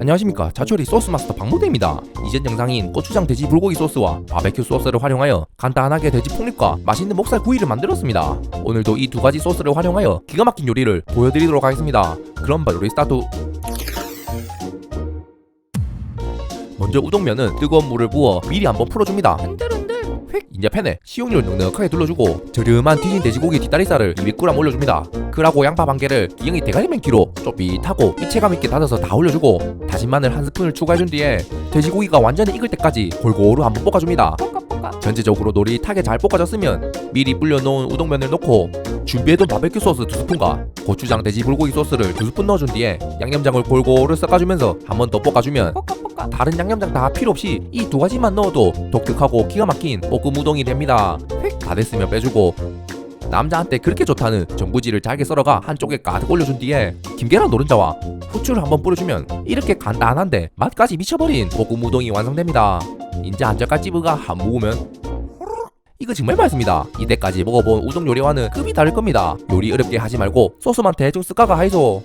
안녕하십니까. 자초리 소스 마스터 박무대입니다. 이전 영상인 고추장 돼지 불고기 소스와 바베큐 소스를 활용하여 간단하게 돼지 폭립과 맛있는 목살 구이를 만들었습니다. 오늘도 이 두 가지 소스를 활용하여 기가 막힌 요리를 보여드리도록 하겠습니다. 그럼 바로 요리 스타트! 먼저 우동면은 뜨거운 물을 부어 미리 한번 풀어줍니다. 이제 팬에 식용유를 넉넉하게 둘러주고 저렴한 튀긴 돼지고기 뒷다리살을 200g 올려줍니다 그라고 양파 반 개를 기영이 대가리 맨키로 쪼빗하고 입체감 있게 다져서 다 올려주고 다진 마늘 한 스푼을 추가해준 뒤에 돼지고기가 완전히 익을 때까지 골고루 한번 볶아줍니다 전체적으로 노릿하게 잘 볶아졌으면 미리 불려놓은 우동면을 넣고 준비해둔 바베큐 소스 두 스푼과 고추장 돼지 불고기 소스를 두 스푼 넣어준 뒤에 양념장을 골고루 섞어주면서 한 번 더 볶아주면 다른 양념장 다 필요 없이 이 두 가지만 넣어도 독특하고 기가 막힌 볶음 우동이 됩니다. 다 됐으면 빼주고 남자한테 그렇게 좋다는 전부지를 잘게 썰어가 한쪽에 가득 올려준 뒤에 김계란 노른자와 후추를 한번 뿌려주면 이렇게 간단한데 맛까지 미쳐버린 볶음 우동이 완성됩니다. 인자 한 젓갈 찌부가 한 모으면 이거 정말 맛있습니다. 이때까지 먹어본 우동 요리와는 급이 다를 겁니다. 요리 어렵게 하지 말고 소스만 대충 쓱까가 하이소.